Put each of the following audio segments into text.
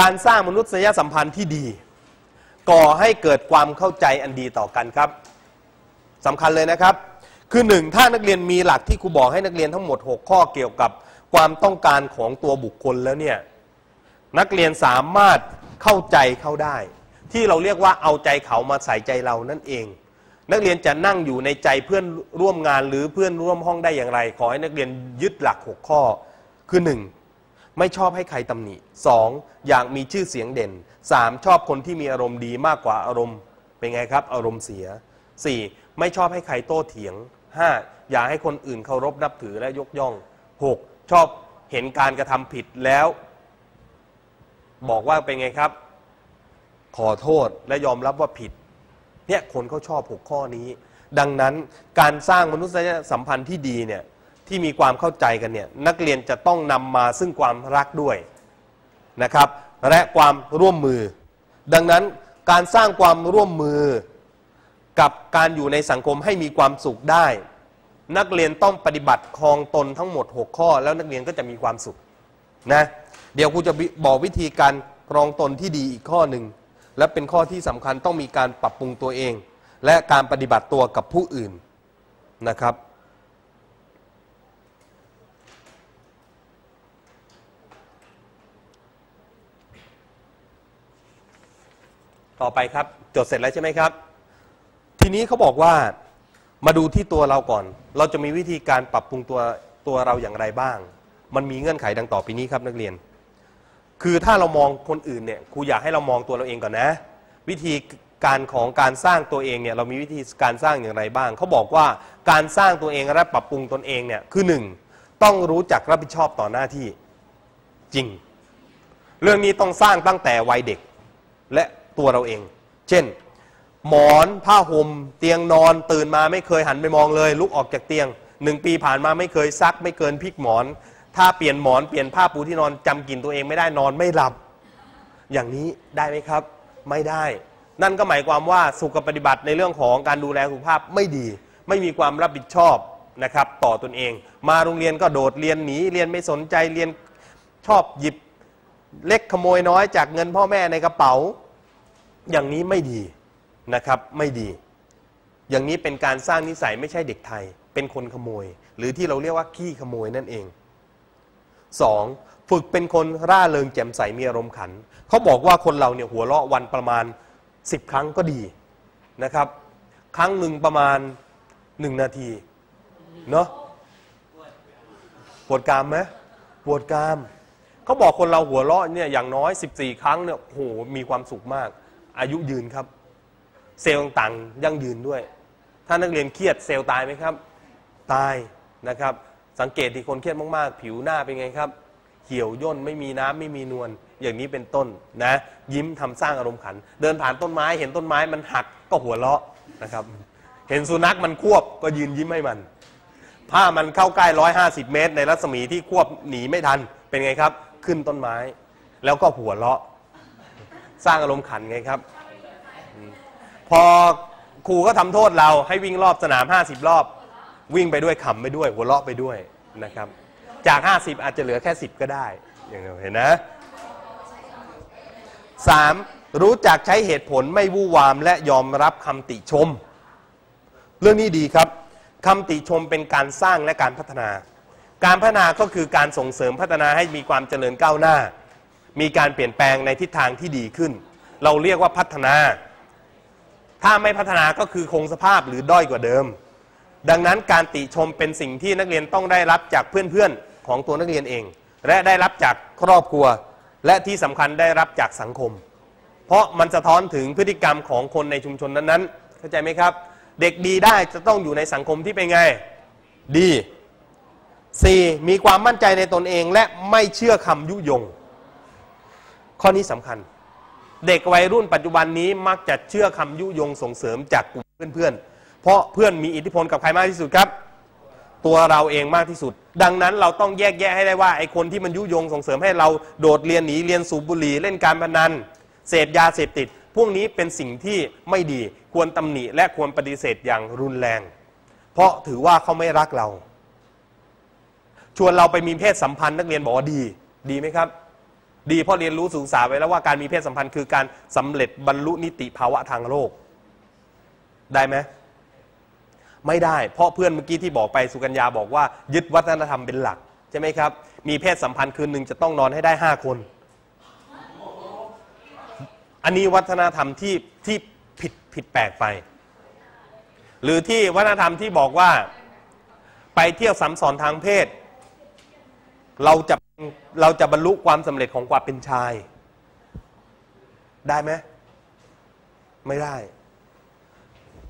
การสร้างมนุษยสัมพันธ์ที่ดี ก่อให้เกิดความเข้าใจอันดีต่อกันครับสำคัญเลยนะครับ คือหนึ่งถ้านักเรียนมีหลักที่ครูบอกให้นักเรียนทั้งหมด 6 ข้อเกี่ยวกับความต้องการของตัวบุคคลแล้วเนี่ยนักเรียนสามารถเข้าใจเขาได้ ที่เราเรียกว่าเอาใจเขามาใส่ใจเรานั่นเอง นักเรียนจะนั่งอยู่ในใจเพื่อนร่วมงานหรือเพื่อนร่วมห้องได้อย่างไร ขอให้นักเรียนยึดหลัก 6 ข้อคือ 1. ไม่ชอบให้ใครตำหนิ 2. อยากมีชื่อเสียงเด่น 3. ชอบคนที่มีอารมณ์ดีมากกว่าอารมณ์เป็นไงครับ อารมณ์เสีย 4. ไม่ชอบให้ใครโต้เถียง 5. อยากให้คนอื่นเคารพนับถือและยกย่อง 6. ชอบเห็นการกระทำผิดแล้ว บอกว่าเป็นไงครับ ขอโทษและยอมรับว่าผิด เนี่ยคนเขาชอบหกข้อนี้ ดังนั้นการสร้างมนุษยสัมพันธ์ที่ดีเนี่ย ที่มีความเข้าใจกันเนี่ยนักเรียนจะต้องนำมาซึ่งความรักด้วยนะครับ และความร่วมมือ ดังนั้นการสร้างความร่วมมือ กับการอยู่ในสังคมให้มีความสุขได้ นักเรียนต้องปฏิบัติครองตนทั้งหมด 6 ข้อ แล้วนักเรียนก็จะมีความสุขนะเดี๋ยวครูจะบอกวิธีการครองตนที่ดีอีกข้อหนึ่งและเป็นข้อที่สำคัญต้องมีการปรับปรุงตัวเอง และการปฏิบัติตัวกับผู้อื่นนะครับ ต่อไปครับ จดเสร็จแล้วใช่ไหมครับ ทีนี้เขาบอกว่ามาดูที่ตัวเราก่อน เราจะมีวิธีการปรับปรุงตัวตัวเราอย่างไรบ้าง มันมีเงื่อนไขดังต่อไปนี้ครับนักเรียน คือถ้าเรามองคนอื่นเนี่ยครูอยากให้เรามองตัวเราเองก่อนนะ วิธีการของการสร้างตัวเองเนี่ยเรามีวิธีการสร้างอย่างไรบ้าง เขาบอกว่าการสร้างตัวเองและปรับปรุงตนเองเนี่ยคือหนึ่งต้องรู้จักรับผิดชอบต่อหน้าที่จริง เรื่องนี้ต้องสร้างตั้งแต่วัยเด็ก และ ตัวเราเอง เช่น หมอนผ้าห่มเตียงนอนตื่นมาไม่เคยหันไปมองเลย ลุกออกจากเตียงหนึ่งปีผ่านมาไม่เคยซัก ไม่เกินพลิกหมอน ถ้าเปลี่ยนหมอนเปลี่ยนผ้าปูที่นอนจำกลิ่นตัวเองไม่ได้นอนไม่หลับ อย่างนี้ได้ไหมครับ ไม่ได้ นั่นก็หมายความว่าสุขปฏิบัติในเรื่องของการดูแลสุขภาพไม่ดี ไม่มีความรับผิดชอบนะครับ ต่อตนเอง มาโรงเรียนก็โดดเรียนหนีเรียนไม่สนใจเรียนชอบหยิบเล็กขโมยน้อยจากเงินพ่อแม่ในกระเป๋า อย่างนี้ไม่ดีนะครับไม่ดี อย่างนี้เป็นการสร้างนิสัยไม่ใช่เด็กไทย เป็นคนขโมย หรือที่เราเรียกว่าขี้ขโมยนั่นเอง 2. ฝึกเป็นคนร่าเริงแจ่มใสมีอารมณ์ขัน เขาบอกว่าคนเราเนี่ยหัวเราะวันประมาณ 10 ครั้งก็ดีนะครับ ครั้งหนึ่งประมาณ 1 นาทีเนาะปวดกรามไหมปวดกรามเขาบอกคนเราหัวเราะเนี่ยอย่างน้อย 14 ครั้งเนี่ยโหมีความสุขมาก อายุยืนครับ เซลล์ต่างๆยั่งยืนด้วย ถ้านักเรียนเครียดเซลล์ตายไหมครับ ตายนะครับ สังเกตที่คนเครียดมากๆ ผิวหน้าเป็นไงครับ เหี่ยวย่นไม่มีน้ำไม่มีนวลอย่างนี้เป็นต้นนะ ยิ้มทำสร้างอารมณ์ขัน เดินผ่านต้นไม้ เห็นต้นไม้มันหักก็หัวเราะนะครับ เห็นสุนัขมันควบก็ยืนยิ้มให้มันถ้ามันเข้าใกล้ร้อยห้าสิบเมตร ในรัศมีที่ควบหนีไม่ทันเป็นไงครับ ขึ้นต้นไม้ แล้วก็หัวเราะ สร้างอารมณ์ขันไงครับ พอครูก็ทำโทษเราให้วิ่งรอบสนาม 50 รอบ วิ่งไปด้วยขำไปด้วย หัวเราะไปด้วยนะครับ จาก 50 อาจจะเหลือแค่ 10 ก็ได้อย่างเห็นนะ 3. รู้จักใช้เหตุผลไม่วู่วามและยอมรับคำติชม เรื่องนี้ดีครับคำติชมเป็นการสร้างและการพัฒนา การพัฒนาก็คือการส่งเสริมพัฒนาให้มีความเจริญก้าวหน้า มีการเปลี่ยนแปลงในทิศทางที่ดีขึ้น เราเรียกว่าพัฒนา ถ้าไม่พัฒนาก็คือคงสภาพหรือด้อยกว่าเดิม ดังนั้นการติชมเป็นสิ่งที่นักเรียนต้องได้รับจากเพื่อนๆของตัวนักเรียนเอง และได้รับจากครอบครัว และที่สำคัญได้รับจากสังคม เพราะมันสะท้อนถึงพฤติกรรมของคนในชุมชนนั้นๆเข้าใจไหมครับ เด็กดีได้จะต้องอยู่ในสังคมที่เป็นไงดี 4. มีความมั่นใจในตนเองและไม่เชื่อคำยุยง ข้อนี้สำคัญ เด็กวัยรุ่นปัจจุบันนี้มักจะเชื่อคำยุยงส่งเสริมจากกลุ่มเพื่อนๆ เพราะเพื่อนมีอิทธิพลกับใครมากที่สุดครับ ตัวเราเองมากที่สุด ดังนั้นเราต้องแยกแยะให้ได้ว่าไอ้คนที่มันยุยงส่งเสริมให้เราโดดเรียนหนีเรียนสูบบุหรี่เล่นการพนันเสพยาเสพติด พวกนี้เป็นสิ่งที่ไม่ดีควรตำหนิและควรปฏิเสธอย่างรุนแรง เพราะถือว่าเขาไม่รักเรา ชวนเราไปมีเพศสัมพันธ์นักเรียนบอกว่าดี ดีไหมครับ ดีเพราะเรียนรู้ศึกษาไว้แล้วว่าการมีเพศสัมพันธ์คือการสำเร็จบรรลุนิติภาวะทางโลก ได้ไหมไม่ได้ เพราะเพื่อนเมื่อกี้ที่บอกไปสุกัญญาบอกว่ายึดวัฒนธรรมเป็นหลักใช่ไหมครับ มีเพศสัมพันธ์คืนหนึ่งจะต้องนอนให้ได้ห้าคน อันนี้วัฒนธรรมที่ที่ผิดผิดแปลกไป หรือที่วัฒนธรรมที่บอกว่า ไปเที่ยวสัมสอนทางเพศ เราจะ เราจะบรรลุความสำเร็จของความเป็นชาย ได้ไหมไม่ได้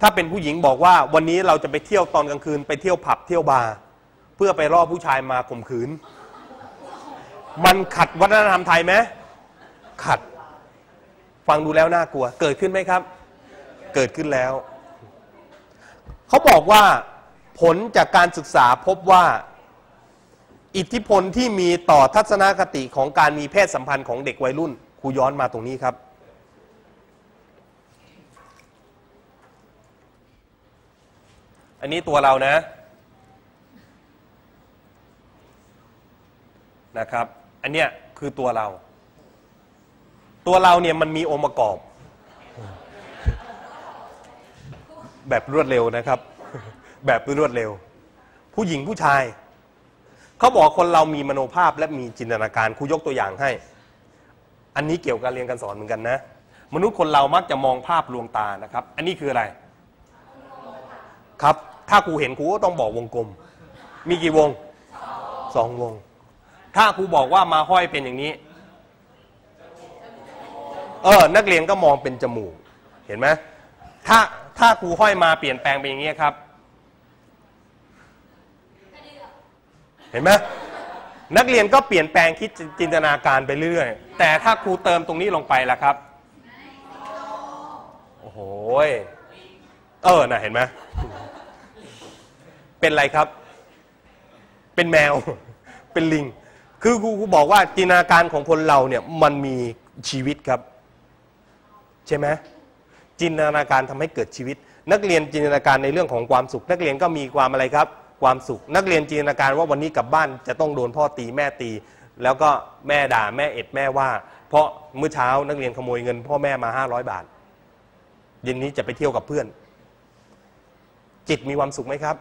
ถ้าเป็นผู้หญิงบอกว่าวันนี้เราจะไปเที่ยวตอนกลางคืน ไปเที่ยวผับเที่ยวบาร์เพื่อไปล่อผู้ชายมาข่มขืน มันขัดวัฒนธรรมไทยไหมขัด ฟังดูแล้วน่ากลัว เกิดขึ้นไหมครับ เกิดขึ้นแล้ว เขาบอกว่า ผลจากการศึกษาพบว่า อิทธิพลที่มีต่อทัศนคติของการมีเพศสัมพันธ์ของเด็กวัยรุ่นครูย้อนมาตรงนี้ครับ อันนี้ตัวเรานะนะครับ อันเนี้ยคือตัวเรา ตัวเราเนี่ยมันมีองค์ประกอบ แบบรวดเร็วนะครับ แบบรวดเร็ว ผู้หญิงผู้ชาย เขาบอกคนเรามีมโนภาพและมีจินตนาการครูยกตัวอย่างให้ อันนี้เกี่ยวกับเรียนการสอนเหมือนกันนะ มนุษย์คนเรามักจะมองภาพลวงตานะครับ อันนี้คืออะไร ครับ ถ้าครูเห็นครูก็ต้องบอกวงกลม มีกี่วงสองวง ถ้าครูบอกว่ามาห้อยเป็นอย่างนี้ เออ นักเรียนก็มองเป็นจมูก เห็นไหมถ้าถ้าครูห้อยมาเปลี่ยนแปลงเป็นอย่างนี้ครับ เห็นไหมนักเรียนก็เปลี่ยนแปลงคิดจินตนาการไปเรื่อย แต่ถ้าครูเติมตรงนี้ลงไปล่ะครับ โอ้โหเออน่ะเห็นไหมเป็นอะไรครับ เป็นแมว เป็นลิง คือครูครูบอกว่าจินตนาการของคนเราเนี่ยมันมีชีวิตครับ ใช่ไหมจินตนาการทำให้เกิดชีวิต นักเรียนจินตนาการในเรื่องของความสุข นักเรียนก็มีความอะไรครับ ความสุข นักเรียนจินตนาการว่าวันนี้กลับบ้านจะต้องโดนพ่อตีแม่ตี แล้วก็แม่ด่าแม่เอ็ดแม่ว่า เพราะเมื่อเช้านักเรียนขโมยเงิน พ่อแม่มา 500 บาทเย็นนี้จะไปเที่ยวกับเพื่อน จิตมีความสุขไหมครับ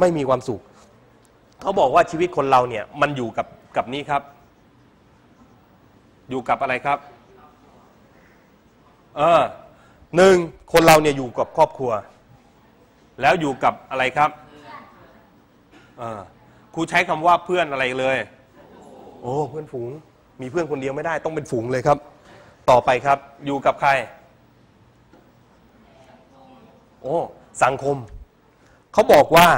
ไม่มีความสุขเขาบอกว่าชีวิตคนเราเนี่ยมันอยู่กับกับนี้ครับ อยู่กับอะไรครับเออหนึ่งคนเราเนี่ยอยู่กับครอบครัว แล้วอยู่กับอะไรครับ ครูใช้คำว่าเพื่อนอะไรเลย โอ้เพื่อนฝูง มีเพื่อนคนเดียวไม่ได้ต้องเป็นฝูงเลยครับ ต่อไปครับอยู่กับใคร โอ้สังคม เขาบอกว่า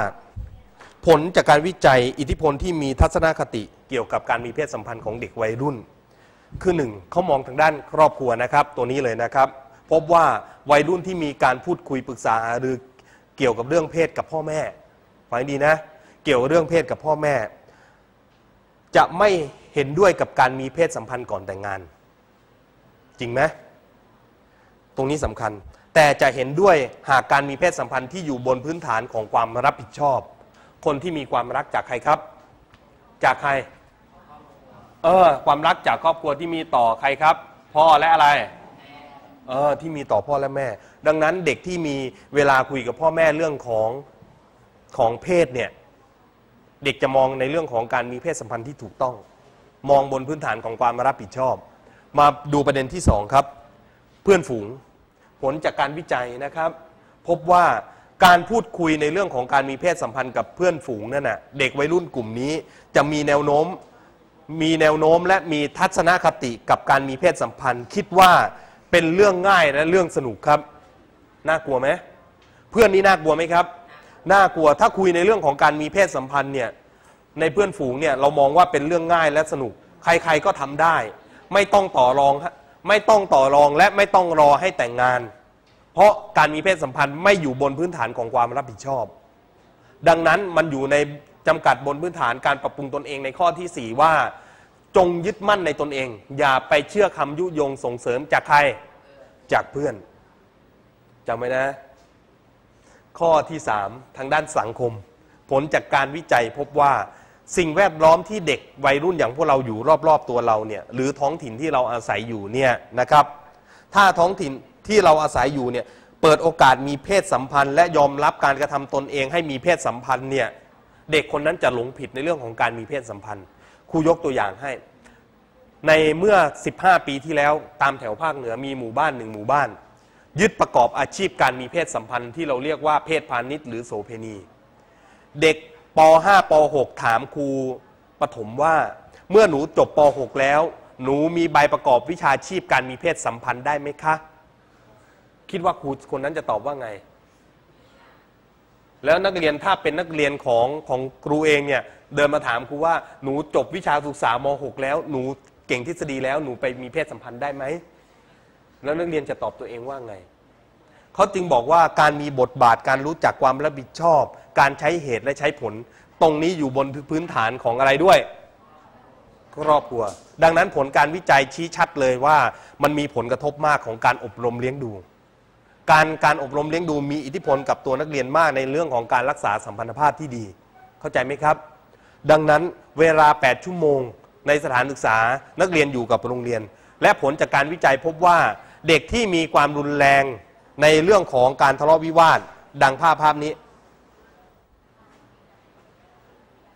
ผลจากการวิจัยอิทธิพลที่มีทัศนคติเกี่ยวกับการมีเพศสัมพันธ์ของเด็กวัยรุ่น คือหนึ่งเขามองทางด้านครอบครัวนะครับ ตัวนี้เลยนะครับ พบว่าวัยรุ่นที่มีการพูดคุยปรึกษาหรือเกี่ยวกับเรื่องเพศกับพ่อแม่ฟังให้ดีนะ เกี่ยวกับเรื่องเพศกับพ่อแม่ จะไม่เห็นด้วยกับการมีเพศสัมพันธ์ก่อนแต่งงาน จริงไหมตรงนี้สำคัญ แต่จะเห็นด้วยหากการมีเพศสัมพันธ์ที่อยู่บนพื้นฐานของความรับผิดชอบ คนที่มีความรักจากใครครับ จากใคร เออ ความรักจากครอบครัวที่มีต่อใครครับ พ่อและอะไรเออที่มีต่อพ่อและแม่ ดังนั้นเด็กที่มีเวลาคุยกับพ่อแม่เรื่องของของเพศเนี่ย เด็กจะมองในเรื่องของการมีเพศสัมพันธ์ที่ถูกต้อง มองบนพื้นฐานของความรับผิดชอบ มาดูประเด็นที่สองครับ เพื่อนฝูง ผลจากการวิจัยนะครับ พบว่าการพูดคุยในเรื่องของการมีเพศสัมพันธ์กับเพื่อนฝูงนั่นน่ะเด็กวัยรุ่นกลุ่มนี้จะมีแนวโน้มมีแนวโน้มและมีทัศนคติกับการมีเพศสัมพันธ์ คิดว่าเป็นเรื่องง่ายและเรื่องสนุกครับ น่ากลัวไหมเพื่อนนี่น่ากลัวไหมครับ น่ากลัวถ้าคุยในเรื่องของการมีเพศสัมพันธ์เนี่ยในเพื่อนฝูงเนี่ยเรามองว่าเป็นเรื่องง่ายและสนุก ใครๆก็ทำได้ ไม่ต้องต่อรองไม่ต้องต่อรองและไม่ต้องรอให้แต่งงาน เพราะการมีเพศสัมพันธ์ไม่อยู่บนพื้นฐานของความรับผิดชอบ ดังนั้นมันอยู่ในจำกัดบนพื้นฐานการปรับปรุงตนเองในข้อที่ 4 ว่า จงยึดมั่นในตนเอง อย่าไปเชื่อคำยุยงส่งเสริมจากใครจากเพื่อนจำไว้นะ ข้อที่ 3 ทางด้านสังคม ผลจากการวิจัยพบว่าสิ่งแวดล้อมที่เด็กวัยรุ่นอย่างพวกเราอยู่รอบๆตัวเราเนี่ยหรือท้องถิ่นที่เราอาศัยอยู่เนี่ยนะครับ ถ้าท้องถิ่นที่เราอาศัยอยู่เนี่ยเปิดโอกาสมีเพศสัมพันธ์ และยอมรับการกระทำตนเองให้มีเพศสัมพันธ์เนี่ยเด็กคนนั้นจะหลงผิดในเรื่องของการมีเพศสัมพันธ์ครูยกตัวอย่างให้ ในเมื่อ 15 ปีที่แล้วตามแถวภาคเหนือมีหมู่บ้านหนึ่งหมู่บ้าน ยึดประกอบอาชีพการมีเพศสัมพันธ์ที่เราเรียกว่าเพศพาณิชย์หรือโสเพณี เด็กป .5 ป .6 ถามครูปฐมว่า เมื่อหนูจบป .6 แล้ว หนูมีใบประกอบวิชาชีพการมีเพศสัมพันธ์ได้ไหมคะ คิดว่าครูคนนั้นจะตอบว่าไง แล้วนักเรียนถ้าเป็นนักเรียนของของครูเองเนี่ยเดินมาถามครูว่าหนูจบวิชาศึกษาม .6 แล้วหนูเก่งทฤษฎีแล้วหนูไปมีเพศสัมพันธ์ได้ไหม แล้วนักเรียนจะตอบตัวเองว่าไงเขาจึงบอกว่าการมีบทบาทการรู้จักความรับผิดชอบ การใช้เหตุและใช้ผล ตรงนี้อยู่บนพื้นฐานของอะไรด้วย ครอบครัว ดังนั้นผลการวิจัยชี้ชัดเลยว่า มันมีผลกระทบมากของการอบรมเลี้ยงดู การการอบรมเลี้ยงดูมีอิทธิพลกับตัวนักเรียนมากในเรื่องของการรักษาสัมพันธภาพที่ดี เข้าใจไหมครับ ดังนั้นเวลา 8 ชั่วโมง ในสถานศึกษานักเรียนอยู่กับโรงเรียน และผลจากการวิจัยพบว่า เด็กที่มีความรุนแรงในเรื่องของการทะเลาะวิวาทดังภาพภาพนี้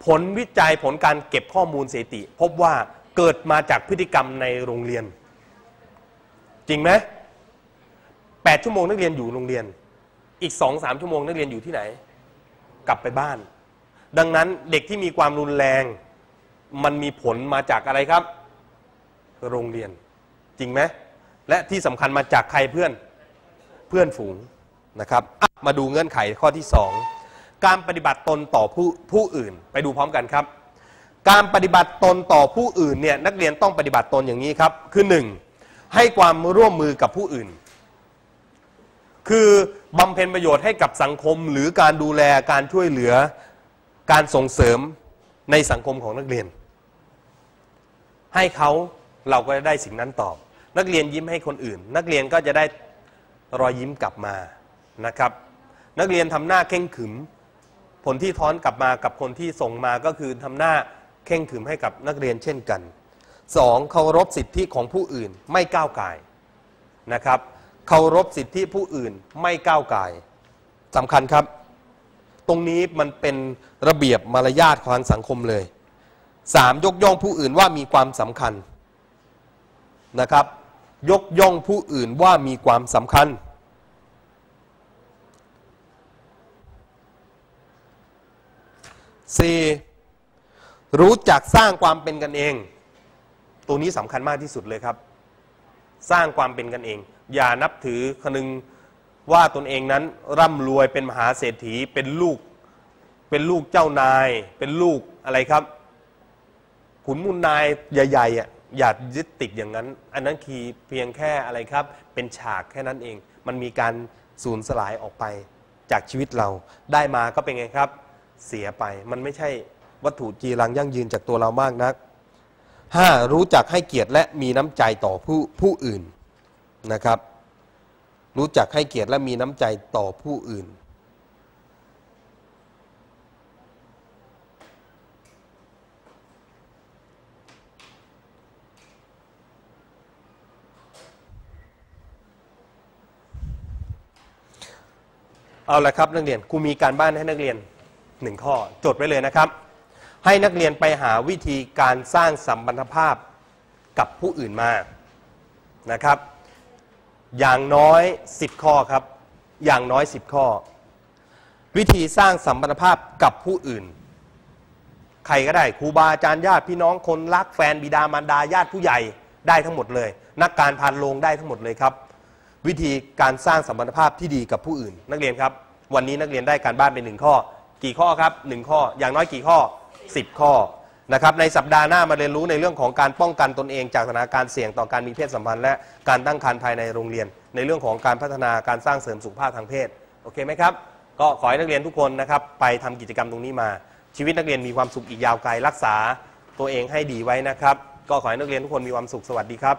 ผลวิจัยผลการเก็บข้อมูลสถิติ พบว่าเกิดมาจากพฤติกรรมในโรงเรียน จริงไหมแปดชั่วโมงนักเรียนอยู่โรงเรียน อีกสองสามชั่วโมงนักเรียนอยู่ที่ไหน กลับไปบ้าน ดังนั้นเด็กที่มีความรุนแรง มันมีผลมาจากอะไรครับ โรงเรียน จริงไหม และที่สำคัญมาจากใครเพื่อนเพื่อนฝูงนะครับ มาดูเงื่อนไขข้อที่ 2 การปฏิบัติตนต่อผู้ผู้อื่น ไปดูพร้อมกันครับ การปฏิบัติตนต่อผู้อื่นเนี่ยนักเรียนต้องปฏิบัติตนอย่างนี้ครับ คือ 1. ให้ความร่วมมือกับผู้อื่น คือบำเพ็ญประโยชน์ให้กับสังคมหรือการดูแลการช่วยเหลือการส่งเสริมในสังคมของนักเรียน ให้เขาเราก็จะได้สิ่งนั้นตอบ นักเรียนยิ้มให้คนอื่น นักเรียนก็จะได้รอยยิ้มกลับมานะครับ นักเรียนทำหน้าเข่งขึม ผลที่ท้อนกลับมากับคนที่ส่งมาก็คือทำหน้าเข่งขึมให้กับนักเรียนเช่นกัน 2. เคารพสิทธิของผู้อื่นไม่ก้าวไก่นะครับเคารพสิทธิผู้อื่นไม่ก้าวไก่สำคัญครับ ตรงนี้มันเป็นระเบียบมารยาทของสังคมเลย 3. ยกย่องผู้อื่นว่ามีความสำคัญนะครับ ยกย่องผู้อื่นว่ามีความสำคัญ 4. รู้จักสร้างความเป็นกันเอง ตัวนี้สำคัญมากที่สุดเลยครับ สร้างความเป็นกันเอง อย่านับถือคนึงว่าตนเองนั้นร่ำรวยเป็นมหาเศรษฐีเป็นลูก เป็นลูกเจ้านาย เป็นลูกอะไรครับ ขุนมูลนายใหญ่ๆอะ อย่ายึดติดอย่างนั้น อันนั้นคือเพียงแค่อะไรครับ เป็นฉากแค่นั้นเอง มันมีการสูญสลายออกไปจากชีวิตเราได้มาก็เป็นไงครับ เสียไป มันไม่ใช่วัตถุจีรังยั่งยืนจากตัวเรามากนัก 5. รู้จักให้เกียรติและมีน้ำใจต่อผู้ผู้อื่นนะครับ รู้จักให้เกียรติและมีน้ำใจต่อผู้อื่น เอาละครับนักเรียนครูมีการบ้านให้นักเรียนหนึ่งข้อ จดไว้เลยนะครับ ให้นักเรียนไปหาวิธีการสร้างสัมพันธภาพกับผู้อื่นมานะครับ อย่างน้อย 10 ข้อครับ อย่างน้อย 10 ข้อ วิธีสร้างสัมพันธภาพกับผู้อื่น ใครก็ได้ครูบาอาจารย์ญาติพี่น้องคนรักแฟนบิดามารดาญาติผู้ใหญ่ได้ทั้งหมดเลย นักการพานโรงได้ทั้งหมดเลยครับ วิธีการสร้างสัมพันธภาพที่ดีกับผู้อื่น นักเรียนครับ วันนี้นักเรียนได้การบ้านเป็นหนึ่งข้อ กี่ข้อครับหนึ่งข้อ อย่างน้อยกี่ข้อ 10 ข้อนะครับในสัปดาห์หน้ามาเรียนรู้ในเรื่องของการป้องกันตนเองจากสถานการณ์เสี่ยงต่อการมีเพศสัมพันธ์และการตั้งครรภ์ภายในโรงเรียน ในเรื่องของการพัฒนาการสร้างเสริมสุขภาพทางเพศโอเคไหมครับก็ขอให้นักเรียนทุกคนนะครับไปทำกิจกรรมตรงนี้มา ชีวิตนักเรียนมีความสุขอีกยาวไกลรักษา ตัวเองให้ดีไว้นะครับ ก็ขอให้นักเรียนทุกคนมีความสุขสวัสดีครับ